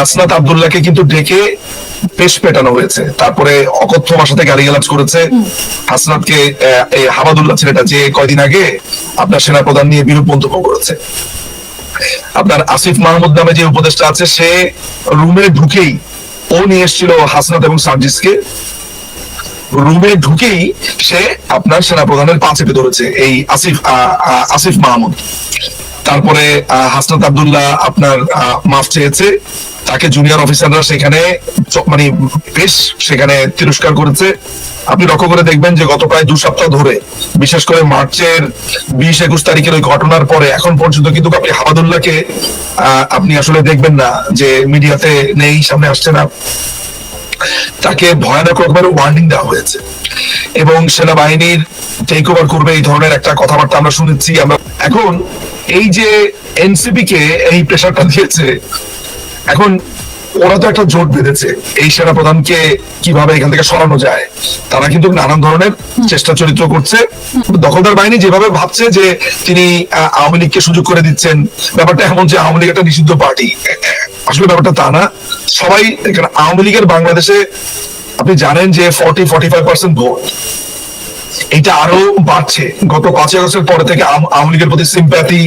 হাসনাত আব্দুল্লাহকে কিন্তু ডেকে পেশ পেটানো হয়েছে। তারপরে অকথ্য ভাষাতে গালিগালাজ করেছে। হাসনাতকে এই হামাদুল্লাহ ছেলেটা যে কয়দিন আগে আপনার সেনাপ্রধান নিয়ে বিরূপ মন্তব্য করেছে। আপনার আসিফ মাহমুদ নামে যে উপদেষ্টা আছে সে রুমে ঢুকেই ও নিয়ে এসেছিল হাসনাত এবং সার্জিসকে। রুমে ঢুকেই সে আপনার সেনাপ্রধানের পা চেপে ধরেছে এই আসিফ আসিফ মাহমুদ। তারপরে হাসনাত আব্দুল্লাহ আপনার মাফ চেয়েছে। তাকে জুনিয়র অফিসাররা সেখানে মানে বেশ সেখানে তিরস্কার করেছে। আপনি লক্ষ্য করে দেখবেন যে গত প্রায় দু সপ্তাহ ধরে, বিশেষ করে মার্চের বিশ একুশ তারিখের ওই ঘটনার পরে এখন পর্যন্ত কিন্তু আপনি হামাদুল্লাহকে আপনি আসলে দেখবেন না যে মিডিয়াতে নেই, সামনে আসছে না। তাকে ভয়ানক রকমের ওয়ার্নিং দেওয়া হয়েছে। এবং সেনাবাহিনীর টেক ওভার করবে এই ধরনের একটা কথাবার্তা আমরা শুনেছি। আমরা এখন এই যে এনসিপি কে এই প্রেশারটা দিয়েছে এখন ওরা তো একটা জোট বেঁধেছে। এই সেনা প্রধানকে কীভাবে এখান থেকে সরানো যায়, তারা কিন্তু নানান ধরনের চেষ্টা চরিত্র করছে। দখলদার বাহিনী যেভাবে ভাবছে যে তিনি আওয়ামী লীগকে সুযোগ করে দিচ্ছেন, ব্যাপারটা এমন যে আওয়ামী লীগ একটা নিষিদ্ধ পার্টি। আসলে ব্যাপারটা তা না। সবাই আওয়ামী লীগের বাংলাদেশে, আপনি জানেন যে forty forty five percent vote এটা আরও বাড়ছে। গত পাঁচ আগস্টের পরে থেকে আওয়ামী লীগের প্রতি সিম্প্যাথি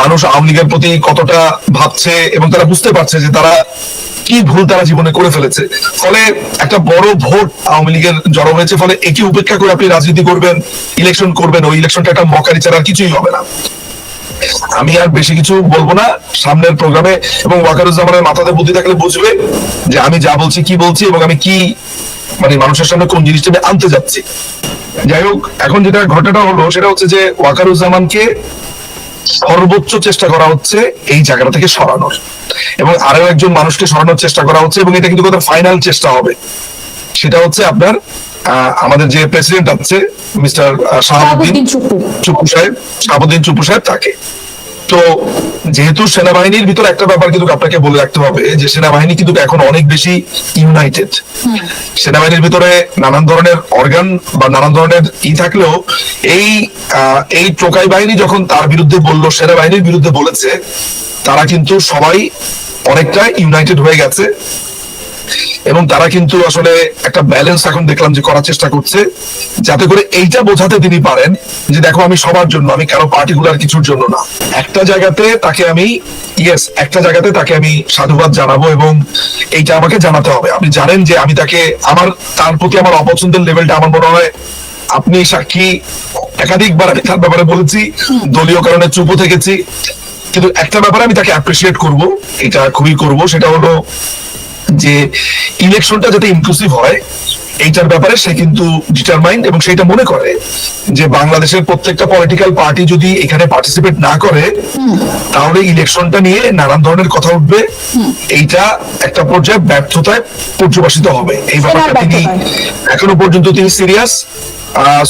মানুষ আওয়ামী লীগের প্রতি কতটা ভাবছে এবং তারা বুঝতে পারছে যে তারা কি ভুল তারা জীবনে করে ফেলেছে। ফলে একটা বড় ভোট আওয়ামী লীগের জড়ো হয়েছে, ফলে একে উপেক্ষা করে আপনি রাজনীতি করবেন ইলেকশন করবেন, ওই ইলেকশনটা একটা মকারি ছাড়া কিছুই হবে না। আমি আর বেশি কিছু বলব না। সামনের প্রোগ্রামে এবং ওয়াকারুজ্জামানের মাথাতে বুদ্ধি থাকলে বুঝবে যে আমি যা বলছি, কি বলছি এবং আমি কি মানে মানুষের সামনে কোন জিনিসটা আমি আনতে যাচ্ছি। যাই হোক, এখন যেটা ঘটনাটা হলো সেটা হচ্ছে যে ওয়াকারুজ্জামানকে সর্বোচ্চ চেষ্টা করা হচ্ছে এই জায়গাটা থেকে সরানোর। এবং আরও একজন মানুষকে সরানোর চেষ্টা করা হচ্ছে এবং এটা কিন্তু ফাইনাল চেষ্টা হবে। সেটা হচ্ছে আপনার আমাদের যে প্রেসিডেন্ট আছে মিস্টার শাহাবুদ্দিন চুপু সাহেব শাহাবুদ্দিন চুপু সাহেব তাকে তো যেহেতু সেনাবাহিনীর ভিতর একটা ব্যাপার কিন্তু আপনাকে বলে রাখতে হবে যে সেনাবাহিনী কিন্তু এখন অনেক বেশি ইউনাইটেড সেনাবাহিনীর ভিতরে নানান ধরনের অর্গান বা নানান ধরনের ই থাকলেও এই এই টোকাই বাহিনী যখন তার বিরুদ্ধে বলল সেনাবাহিনীর বিরুদ্ধে বলেছে তারা কিন্তু সবাই অনেকটা ইউনাইটেড হয়ে গেছে। এবং তারা কিন্তু আসলে একটা ব্যালেন্স এখন দেখলাম যে করার চেষ্টা করছে, যাতে করে এইটা বোঝাতে তিনি পারেন যে দেখো আমি সবার জন্য, আমি কারও পার্টিকুলার কিছুর জন্য না। একটা জায়গাতে তাকে আমি ইয়েস একটা জায়গাতে তাকে আমি সাধুবাদ জানাব এবং এইটা আমাকে জানাতে হবে। আপনি জানেন যে আমি তাকে আমার, তার প্রতি আমার অপছন্দের লেভেলটা আমার মনে হয় আপনি সাক্ষী একাধিকবার আমি তার ব্যাপারে বলেছি, দলীয় কারণে চুপও থেকেছি। কিন্তু একটা ব্যাপারে আমি তাকে অ্যাপ্রিসিয়েট করব, এটা খুবই করব, সেটা হলো যে ইলেকশনটা যাতে ইনক্লুসিভ হয় এইটার ব্যাপারে সে কিন্তু ডিটারমাইন্ড এবং সেটা মনে করে যে বাংলাদেশের প্রত্যেকটা পলিটিক্যাল পার্টি যদি এখানে পার্টিসিপেট না করে তাহলে ইলেকশনটা নিয়ে নানান ধরনের কথা উঠবে। এইটা একটা পর্যায়ে ব্যর্থতায় পর্যবাসিত হবে। এই ব্যাপারটা তিনি এখনও পর্যন্ত তিনি সিরিয়াস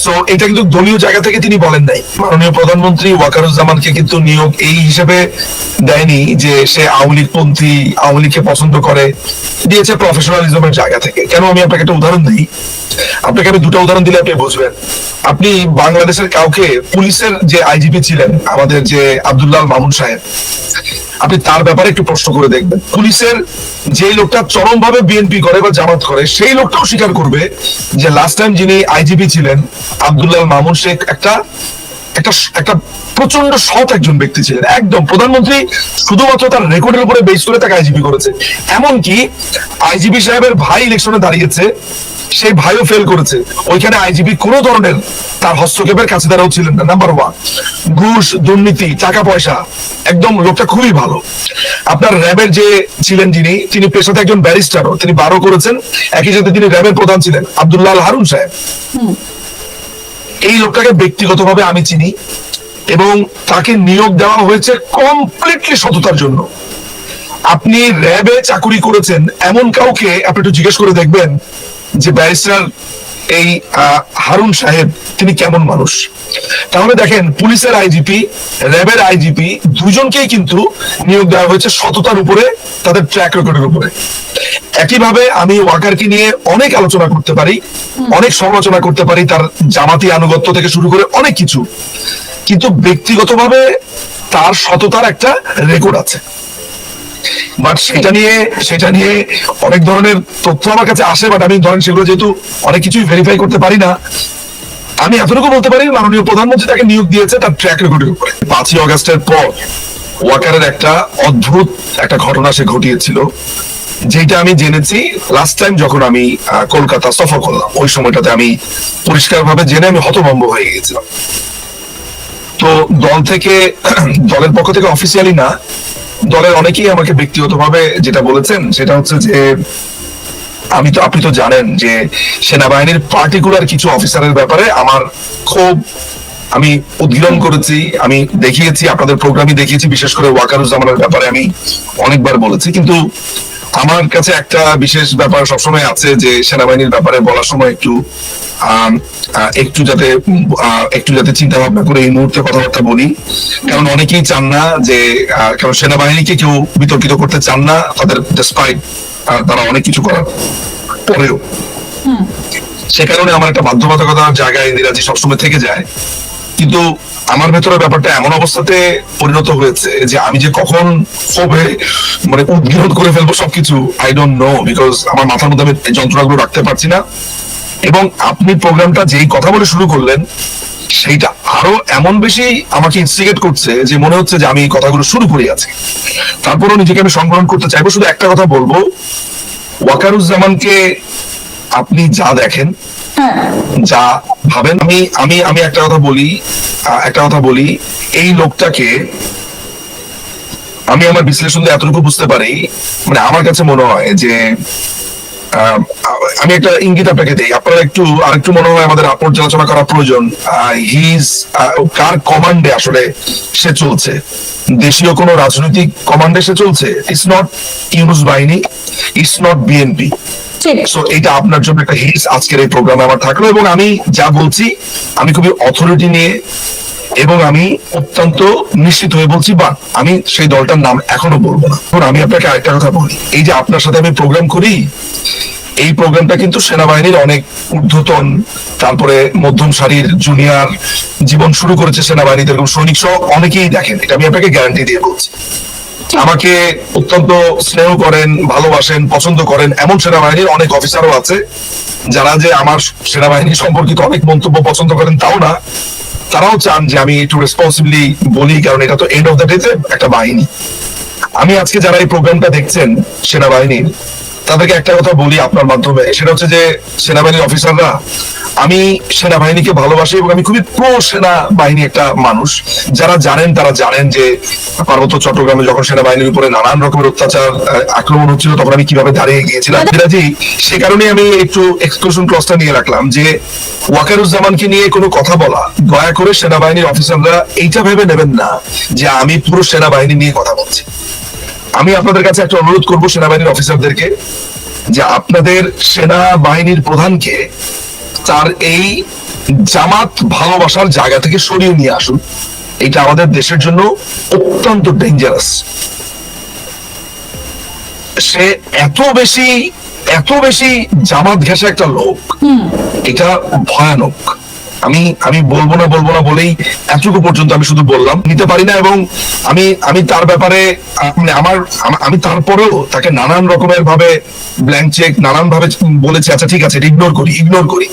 সো এটা কিন্তু দলীয় জায়গা থেকে তিনি বলেন নাই। মাননীয় প্রধানমন্ত্রী ওয়াকারুজ্জামানকে কিন্তু নিয়োগ এই হিসেবে দেয়নি যে সে আওয়ামী আওয়ামী পছন্দ করে, দিয়েছে প্রফেশনালিজমের জায়গা থেকে। কেন আমি আপনাকে একটা উদাহরণ দিই? আপনাকে আমি দুটো উদাহরণ দিলে আপনি বুঝবেন। আপনি বাংলাদেশের কাউকে পুলিশের যে আইজিপি ছিলেন, আমাদের যে আব্দুল্লাহ মামুন সাহেব আপনি তার ব্যাপারে একটু প্রশ্ন করে দেখবেন। পুলিশের যে লোকটা চরম ভাবে বিএনপি করে বা জামাত করে, সেই লোকটাও স্বীকার করবে যে লাস্ট টাইম যিনি আইজিপি ছিলেন, আব্দুল্লাহ মামুন শেখ একটা একটা একটা প্রচণ্ড সৎ একজন ব্যক্তি ছিলেন। একদম, প্রধানমন্ত্রী শুধুমাত্র তার রেকর্ডের উপরে বেস করে তাকে আইজিপি করেছে। এমনকি আইজিপি সাহেবের ভাই ইলেকশনে দাঁড়িয়েছে সেই ভাইও ফেল করেছে। ওইখানে আইজিপি কোন ধরনের তার হস্তক্ষেপের কাছে দ্বারাও ছিলেন না। নাম্বার ওয়ান ঘুষ দুর্নীতি টাকা পয়সা একদম লোকটা খুবই ভালো। আপনার র্যাবের যে ছিলেন যিনি তিনি পেশাতে একজন ব্যারিস্টারও তিনি বারো করেছেন। একই সাথে তিনি র্যাবের প্রধান ছিলেন আব্দুল্লাহ হারুন সাহেব। এই লোকটাকে ব্যক্তিগতভাবে আমি চিনি এবং তাকে নিয়োগ দেওয়া হয়েছে কমপ্লিটলি সততার জন্য। আপনি র্যাবে চাকুরি করেছেন এমন কাউকে আপনি একটু জিজ্ঞেস করে দেখবেন যে ব্যারিস্টার এই হারুন সাহেব তিনি কেমন মানুষ? তাহলে দেখেন পুলিশের আইজিপি র্যাবের আইজিপি দুজনকেই কিন্তু নিয়োগ দেওয়া হয়েছে সততার উপরে তাদের ট্র্যাক রেকর্ডের উপরে। একইভাবে আমি ওয়াকারকে নিয়ে অনেক আলোচনা করতে পারি অনেক সমালোচনা করতে পারি তার জামাতি আনুগত্য থেকে শুরু করে অনেক কিছু। কিন্তু ব্যক্তিগতভাবে তার সততার একটা রেকর্ড আছে। বাট সেটা নিয়ে সেটা নিয়ে অনেক ধরনের তথ্য আমার কাছে আসে বাট আমি ধরেন সেগুলো যেহেতু অনেক কিছুই ভেরিফাই করতে পারি না, আমি এতটুকু বলতে পারি মাননীয় প্রধানমন্ত্রী তাকে নিয়োগ দিয়েছে তার ট্র্যাক রেকর্ডের উপরে। পাঁচই পর ওয়াকারের একটা অদ্ভুত একটা ঘটনা সে ঘটিয়েছিল, যেটা আমি জেনেছি লাস্ট টাইম যখন আমি কলকাতা সফর করলাম। ওই সময়টাতে আমি পরিষ্কারভাবে জেনে আমি হতভম্ব হয়ে গিয়েছিলাম। তো দল থেকে, দলের পক্ষ থেকে অফিসিয়ালি না দলের অনেকেই আমাকে ব্যক্তিগতভাবে যেটা বলেছেন, সেটা হচ্ছে যে আমি তো, আপনি তো জানেন যে সেনাবাহিনীর পার্টিকুলার কিছু অফিসারের ব্যাপারে আমার খুব, আমি উদ্গীরণ করেছি, আমি দেখিয়েছি, আপনাদের প্রোগ্রামই দেখিয়েছি, বিশেষ করে ওয়াকারুজ্জামানের ব্যাপারে আমি অনেকবার বলেছি। কিন্তু আমার কাছে একটা বিশেষ ব্যাপার সবসময় আছে যে সেনাবাহিনীর ব্যাপারে বলার সময় একটু একটু যাতে একটু যাতে চিন্তা ভাবনা করে এই মুহূর্তে কথাবার্তা বলি। কারণ অনেকেই চান না যে কারণ সেনাবাহিনীকে কেউ বিতর্কিত করতে চান না তাদের ডিসপাইট তারা অনেক কিছু করার পরেও। সে কারণে আমার একটা বাধ্যবাধকতার জায়গায় ইন্দিরাজি সবসময় থেকে যায়। কিন্তু আমার ভেতরে ব্যাপারটা এমন অবস্থাতে পরিণত হয়েছে যে আমি যে কখন ক্ষোভে মানে উদ্গীরণ করে ফেলব সবকিছু আই ডোন্ট নো বিকজ আমার মাথার মধ্যে আমি যন্ত্রণাগুলো রাখতে পারছি না। এবং আপনি প্রোগ্রামটা যেই কথা বলে শুরু করলেন, সেইটা আরও এমন বেশি আমাকে ইনস্টিগেট করছে যে মনে হচ্ছে যে আমি এই কথাগুলো শুরু করে আছি। তারপরও নিজেকে আমি সংগ্রহণ করতে চাইব, শুধু একটা কথা বলব, ওয়াকারুজ্জামানকে আপনি যা দেখেন যা ভাবেন আমি আমি আমি একটা কথা বলি একটা কথা বলি এই লোকটাকে আমি আমার বিশ্লেষণ দিয়ে এতটুকু বুঝতে পারি মানে আমার কাছে মনে হয় যে আমি একটা ইঙ্গিত আপনাকে দিই। আপনারা একটু আর একটু মনে হয় আমাদের পর্যালোচনা করা প্রয়োজন। হিজ কার কমান্ডে আসলে সে চলছে? দেশীয় কোনো রাজনৈতিক কমান্ডে সে চলছে? ইটস নট ইউনুস বাহিনী ইটস নট বিএনপি সো এটা আপনার জন্য একটা হিটস আজকের এই প্রোগ্রামে আমার থাকল এবং আমি যা বলছি আমি খুবই অথরিটি নিয়ে এবং আমি অত্যন্ত নিশ্চিত হয়ে বলছি বা আমি সেই দলটার নাম এখনও বলব না। এখন আমি আপনাকে আরেকটা কথা বলি। এই যে আপনার সাথে আমি প্রোগ্রাম করি, এই প্রোগ্রামটা কিন্তু সেনাবাহিনীর অনেক ঊর্ধ্বতন, তারপরে মধ্যম সারির জুনিয়র জীবন শুরু করেছে সেনাবাহিনীতে এরকম সৈনিক সহ অনেকেই দেখেন। এটা আমি আপনাকে গ্যারান্টি দিয়ে বলছি। আমাকে অত্যন্ত স্নেহ করেন, ভালোবাসেন, পছন্দ করেন এমন সেনাবাহিনীর অনেক অফিসারও আছে, যারা যে আমার সেনাবাহিনী সম্পর্কিত অনেক মন্তব্য পছন্দ করেন তাও না। তারাও চান যে আমি একটু রেসপন্সিবলি বলি, কারণ এটা তো এন্ড অফ দ্য ডে একটা বাহিনী। আমি আজকে যারা এই প্রোগ্রামটা দেখছেন, সেনাবাহিনীর তাদেরকে একটা কথা বলি আপনার মাধ্যমে সেটা হচ্ছে যে সেনাবাহিনীর অফিসাররা আমি সেনাবাহিনীকে ভালোবাসি এবং আমি খুবই প্রো সেনাবাহিনী একটা মানুষ। যারা জানেন তারা জানেন যে পার্বত্য চট্টগ্রামে যখন সেনাবাহিনীর উপরে নানান রকমের অত্যাচার আক্রমণ হচ্ছিল তখন আমি কীভাবে দাঁড়িয়ে গিয়েছিলাম? মিরাজি সে কারণে আমি একটু এক্সক্লুশন ক্লসটা নিয়ে রাখলাম যে ওয়াকারুজ্জামানকে নিয়ে কোনো কথা বলা দয়া করে সেনাবাহিনীর অফিসাররা এইটা ভেবে নেবেন না যে আমি পুরো সেনাবাহিনী নিয়ে কথা বলছি। আমি আপনাদের কাছে একটা অনুরোধ করব সেনাবাহিনীর অফিসারদেরকে যে আপনাদের সেনাবাহিনীর প্রধানকে তার এই জামাত ভালোবাসার জায়গা থেকে সরিয়ে নিয়ে আসুন। এটা আমাদের দেশের জন্য অত্যন্ত ডেঞ্জারাস সে এত বেশি এত বেশি জামাত ঘেঁষে একটা লোক এটা ভয়ানক। আমি আমি বলব না বলব না বলেই এতটুকু পর্যন্ত আমি শুধু বললাম। নিতে পারি না এবং আমি আমি তার ব্যাপারে মানে আমার আমি তারপরেও তাকে নানান রকমের ভাবে ব্ল্যাঙ্ক চেক নানান ভাবে বলেছি আচ্ছা ঠিক আছে ইগনোর করি ইগনোর করি।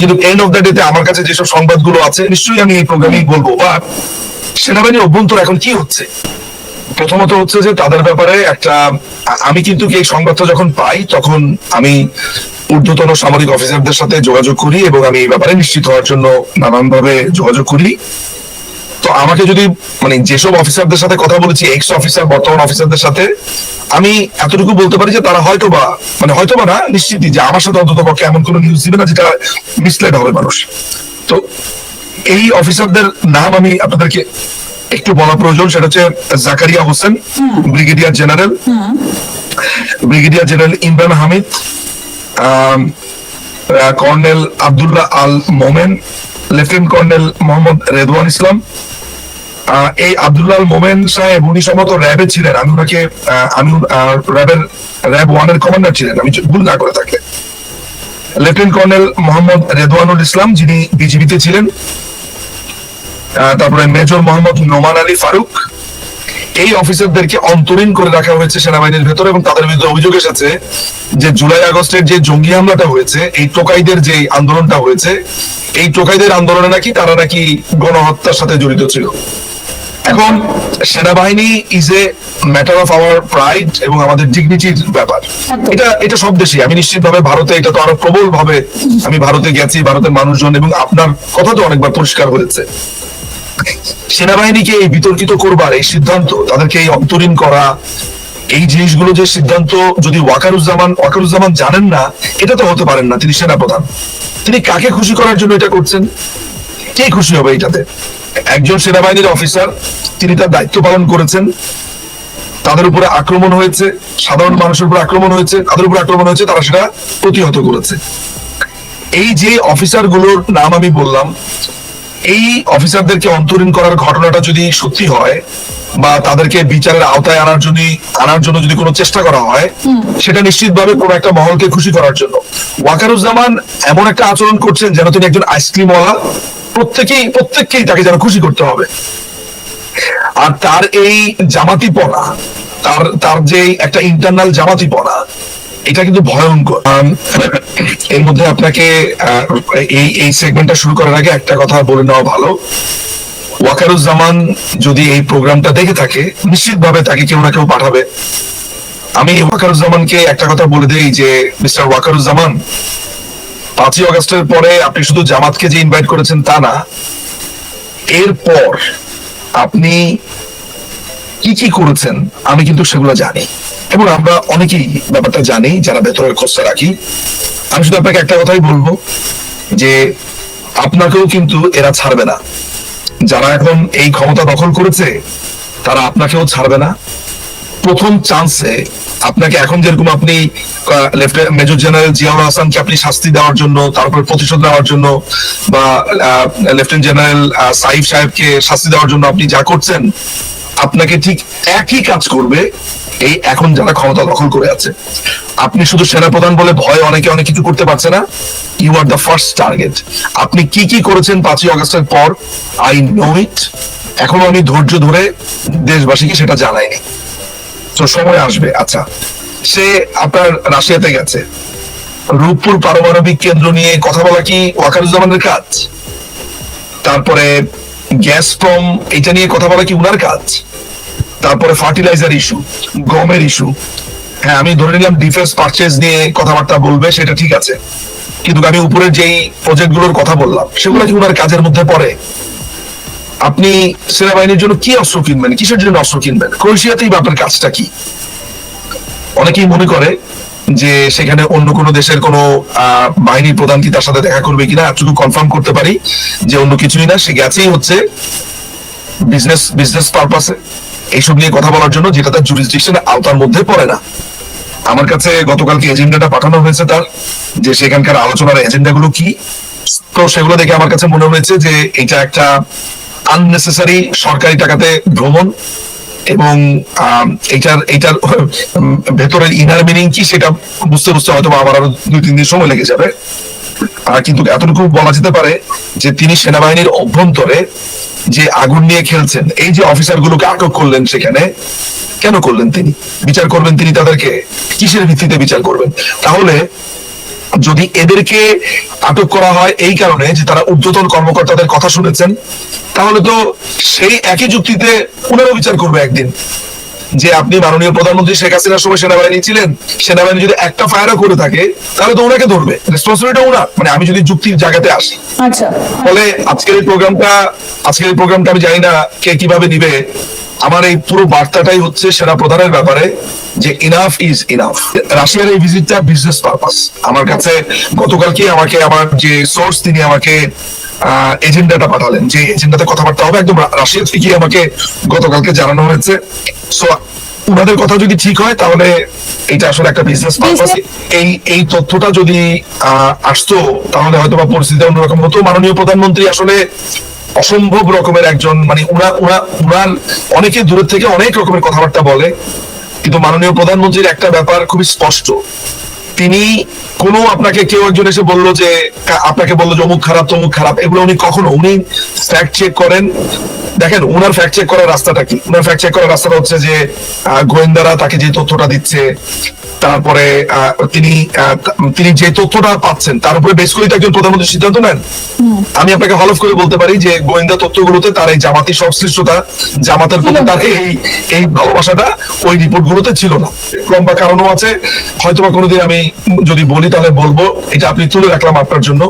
কিন্তু এন্ড অফ দ্য ডে তে আমার কাছে যেসব সংবাদগুলো আছে নিশ্চয়ই আমি এই প্রোগ্রামেই বলব। বা সেনাবাহিনীর অভ্যন্তর এখন কি হচ্ছে? প্রথমত হচ্ছে যে তাদের ব্যাপারে একটা আমি কিন্তু এই সংবাদটা যখন পাই তখন আমি ঊর্ধ্বতন সামরিক অফিসারদের সাথে যোগাযোগ করি এবং আমি এই ব্যাপারে নিশ্চিত হওয়ার জন্য নানান ভাবে যোগাযোগ করি। তো আমাকে যদি মানে যেসব অফিসারদের সাথে কথা বলেছি এক্স অফিসার বর্তমান অফিসারদের সাথে আমি এতটুকু বলতে পারি যে তারা হয়তো বা মানে হয়তো বা না নিশ্চিতই যে আমার সাথে অন্তত পক্ষে এমন কোনো নিউজ দিবে না যেটা মিসলেড হবে মানুষ। তো এই অফিসারদের নাম আমি আপনাদেরকে একটু বলা প্রয়োজন সেটা হচ্ছে Zakaria Hossain brigadier general brigadier general Imran Hamid colonel Abdullah Al Momen lieutenant colonel Mohammad Redwan Islam এই আব্দুল্লাহ মোমেন সাহেব উনি সম্ভবত র্যাবে ছিলেন। আমি ওনাকে আহ, আমি র্যাবের র্যাব ওয়ানের কমান্ডার ছিলেন। আমি ভুল না করে থাকলে লেফটেন্যান্ট কর্নেল মোহাম্মদ রেদওয়ানুল ইসলাম যিনি বিজিবিতে ছিলেন। তারপরে মেজর মোহাম্মদ নোমান আলী ফারুক এই অফিসারদেরকে অন্তরীণ করে রাখা হয়েছে সেনাবাহিনীর ভেতরে এবং তাদের বিরুদ্ধে অভিযোগ এসেছে যে জুলাই আগস্টের যে জঙ্গি হামলাটা হয়েছে, এই টোকাইদের যে আন্দোলনটা হয়েছে, এই টোকাইদের আন্দোলনে নাকি তারা নাকি গণহত্যার সাথে জড়িত ছিল। এখন সেনাবাহিনী is a matter of our pride এবং আমাদের ডিগনিটির ব্যাপার। এটা এটা সব দেশে আমি নিশ্চিতভাবে ভারতে এটা তো আরও প্রবল ভাবে আমি ভারতে গেছি, ভারতের মানুষজন এবং আপনার কথা তো অনেকবার পরিষ্কার হয়েছে। সেনাবাহিনীকে এই বিতর্কিত করবার এই সিদ্ধান্ত, তাদেরকে এই অন্তরীণ করা, এই জিনিসগুলো যে সিদ্ধান্ত যদি ওয়াকারুজ্জামান ওয়াকারুজ্জামান জানেন না, এটা তো হতে পারেন না, তিনি সেনাপ্রধান। তিনি কাকে খুশি করার জন্য এটা করছেন? কে খুশি হবে এটাতে? একজন সেনাবাহিনীর অফিসার, তিনি তার দায়িত্ব পালন করেছেন, তাদের উপরে আক্রমণ হয়েছে, সাধারণ মানুষের উপর আক্রমণ হয়েছে, তাদের উপর আক্রমণ হয়েছে, তারা সেটা প্রতিহত করেছে। এই যে অফিসারগুলোর নাম আমি বললাম এই অফিসারদেরকে অন্তরীণ করার ঘটনাটা যদি সত্যি হয় বা তাদেরকে বিচারের আওতায় আনার জন্য আনার জন্য যদি কোনো চেষ্টা করা হয় সেটা নিশ্চিতভাবে কোনো একটা মহলকে খুশি করার জন্য। ওয়াকারুজ্জামান এমন একটা আচরণ করছেন যেন তিনি একজন আইসক্রিমওয়ালা। প্রত্যেকেই প্রত্যেককেই তাকে যেন খুশি করতে হবে। আর তার এই জামাতি জামাতিপনা তার তার যে একটা ইন্টারনাল জামাতি জামাতিপনা এটা কিন্তু ভয়ঙ্কর। এর মধ্যে আপনাকে এই এই সেগমেন্টটা শুরু করার আগে একটা কথা বলে নেওয়া ভালো। ওয়াকারুজ্জামান যদি এই প্রোগ্রামটা দেখে থাকে, নিশ্চিতভাবে তাকে কেউ না কেউ পাঠাবে। আমি ওয়াকারুজ্জামানকে একটা কথা বলে দেই যে, মিস্টার ওয়াকারুজ্জামান, পাঁচই অগস্টের পরে আপনি শুধু জামাতকে যে ইনভাইট করেছেন তা না, এরপর আপনি কি কি করেছেন আমি কিন্তু সেগুলো জানি। এবং আমরা অনেকেই ব্যাপারটা জানি, যারা ভেতরের খোঁজটা রাখি। আমি শুধু আপনাকে একটা কথাই বলব, যে আপনাকেও কিন্তু এরা ছাড়বে না। যারা এখন এই ক্ষমতা দখল করেছে, তারা আপনাকেও ছাড়বে না। প্রথম চান্সে আপনাকে এখন যেরকম আপনি মেজর জেনারেল জিয়াউর হাসানকে আপনি শাস্তি দেওয়ার জন্য তারপর প্রতিশোধ নেওয়ার জন্য, বা লেফটেন্যান্ট জেনারেল সাইফ সাহেবকে শাস্তি দেওয়ার জন্য আপনি যা করছেন, আপনাকে ঠিক একই কাজ করবে এই এখন যারা ক্ষমতা দখল করে আছে, আপনি শুধু সেনাপ্রধান বলে ভয় অনেকে অনেক কিছু করতে পারছে না you are the first target আপনি কি কি করেছেন পাঁচই আগস্টের পর? আই নো ইট এখনও আমি ধৈর্য ধরে দেশবাসীকে সেটা জানাইনি। তো সময় আসবে। আচ্ছা সে আপনার রাশিয়াতে গেছে। রূপপুর পারমাণবিক কেন্দ্র নিয়ে কথা বলা কি ওয়াকারুজ্জামানের কাজ? তারপরে গ্যাস ফ্রম এটা নিয়ে কথা বলা কি উনার কাজ? তারপরে ফার্টিলাইজার ইস্যু গমের ইস্যু হ্যাঁ আমি ধরে নিলাম ডিফেন্স পারচেজ নিয়ে কথাবার্তা বলবে সেটা ঠিক আছে। কিন্তু আমি উপরের যেই প্রজেক্টগুলোর কথা বললাম সেগুলো কি উনার কাজের মধ্যে পড়ে। আপনি সেনাবাহিনীর জন্য কি অস্ত্র কিনবেন? কিসের জন্য অস্ত্র কিনবেন? ক্রোয়েশিয়াতেই বা আপনার কাজটা কি? অনেকেই মনে করে যে সেখানে অন্য কোনো দেশের কোনো আহ, বাহিনীর প্রধান কি তার সাথে দেখা করবে কিনা এতটুকু কনফার্ম করতে পারি যে অন্য কিছুই না সে গেছেই হচ্ছে বিজনেস বিজনেস পারপাসে এইসব নিয়ে কথা বলার জন্য যেটা তার জুরিসডিকশন আওতার মধ্যে পড়ে না। আমার কাছে গতকালকে এজেন্ডাটা পাঠানো হয়েছে তার, যে সেখানকার আলোচনার এজেন্ডাগুলো কি। তো সেগুলো দেখে আমার কাছে মনে হয়েছে যে এটা একটা আননেসেসারি সরকারি টাকাতে ভ্রমণ এবং এটার এটার ভেতরের ইনার মিনিং কি সেটা বুঝতে বুঝতে হয়তো বা আমার আরও দুই তিন দিন সময় লেগে যাবে। কিন্তু এতটুকু বলা যেতে পারে যে তিনি সেনাবাহিনীর অভ্যন্তরে যে আগুন নিয়ে খেলছেন, এই যে অফিসার গুলোকে আটক করলেন সেখানে, কেন করলেন তিনি? বিচার করবেন তিনি তাদেরকে? কিসের ভিত্তিতে বিচার করবেন? তাহলে যদি এদেরকে আটক করা হয় এই কারণে যে তারা ঊর্ধ্বতন কর্মকর্তাদের কথা শুনেছেন, তাহলে তো সেই একই যুক্তিতে পুনর্বিচার করবে একদিন। যে আপনি মাননীয় প্রধানমন্ত্রী শেখ হাসিনার সময় সেনাবাহিনী ছিলেন সেনাবাহিনী যদি একটা ফায়ারও করে থাকে তাহলে তো ওনাকে ধরবে। রেসপন্সিবিলিটি ওনার। মানে আমি যদি যুক্তির জায়গাতে আসি। আচ্ছা। ফলে আজকের এই প্রোগ্রামটা আজকের এই প্রোগ্রামটা আমি জানি না কে কীভাবে নিবে। আমার এই পুরো বার্তাটাই হচ্ছে সেনা প্রধানের ব্যাপারে যে ইনাফ ইজ ইনাফ রাশিয়ার এই ভিজিটটা বিজনেস পারপাস আমার কাছে গতকালকে আমাকে আমার যে সোর্স তিনি আমাকে এজেন্ডাটা পাঠালেন যে এজেন্ডাতে কথাবার্তা হবে। একদম রাশিয়া থেকে আমাকে গতকালকে জানানো হয়েছে। সো উনাদের কথা যদি ঠিক হয় তাহলে এটা আসলে একটা বিজনেস পারপাস এই এই তথ্যটা যদি আহ, আসতো তাহলে হয়তো বা পরিস্থিতি অন্যরকম হতো। মাননীয় প্রধানমন্ত্রী আসলে অসম্ভব রকমের একজন মানে উড়া উড়া উড়ান অনেকে দূরের থেকে অনেক রকমের কথাবার্তা বলে, কিন্তু মাননীয় প্রধানমন্ত্রীর একটা ব্যাপার খুবই স্পষ্ট। তিনি কোনো আপনাকে কেউ একজন এসে বলল যে আপনাকে বলল যে অমুক খারাপ, তমুক খারাপ, এগুলো উনি কখনো, উনি ফ্যাক্ট চেক করেন। দেখেন ওনার ফ্যাক্ট চেক করার রাস্তাটা কি? ওনার ফ্যাক্ট চেক করার রাস্তাটা হচ্ছে যে গোয়েন্দারা তাকে যে তথ্যটা দিচ্ছে তারপরে তিনি তিনি যে তথ্যটা পাচ্ছেন তার উপরে বেশ করে একজন প্রধানমন্ত্রী সিদ্ধান্ত নেন? আমি আপনাকে হলফ করে বলতে পারি যে গোয়েন্দা তথ্যগুলোতে তার এই জামাতি সংশ্লিষ্টতা জামাতের প্রতি তার এই এই ভালোবাসাটা ওই রিপোর্ট গুলোতে ছিল না। লম্বা কারণও আছে। হয়তোবা কোনোদিন আমি যদি বলি তাহলে বলব। এটা আপনি তুলে রাখলাম আপনার জন্য।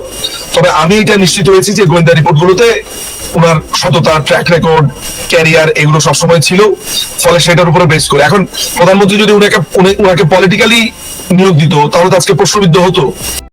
তবে আমি এটা নিশ্চিত হয়েছি যে গোয়েন্দা রিপোর্ট গুলোতে ওনার সততা ট্র্যাক রেকর্ড ক্যারিয়ার এগুলো সবসময় ছিল। ফলে সেটার উপরে বেস করে। এখন প্রধানমন্ত্রী যদি উনাকে উনি- উনাকে পলিটিক্যালি নিয়োগ দিত, তাহলে তো আজকে প্রশ্নবিদ্ধ হতো।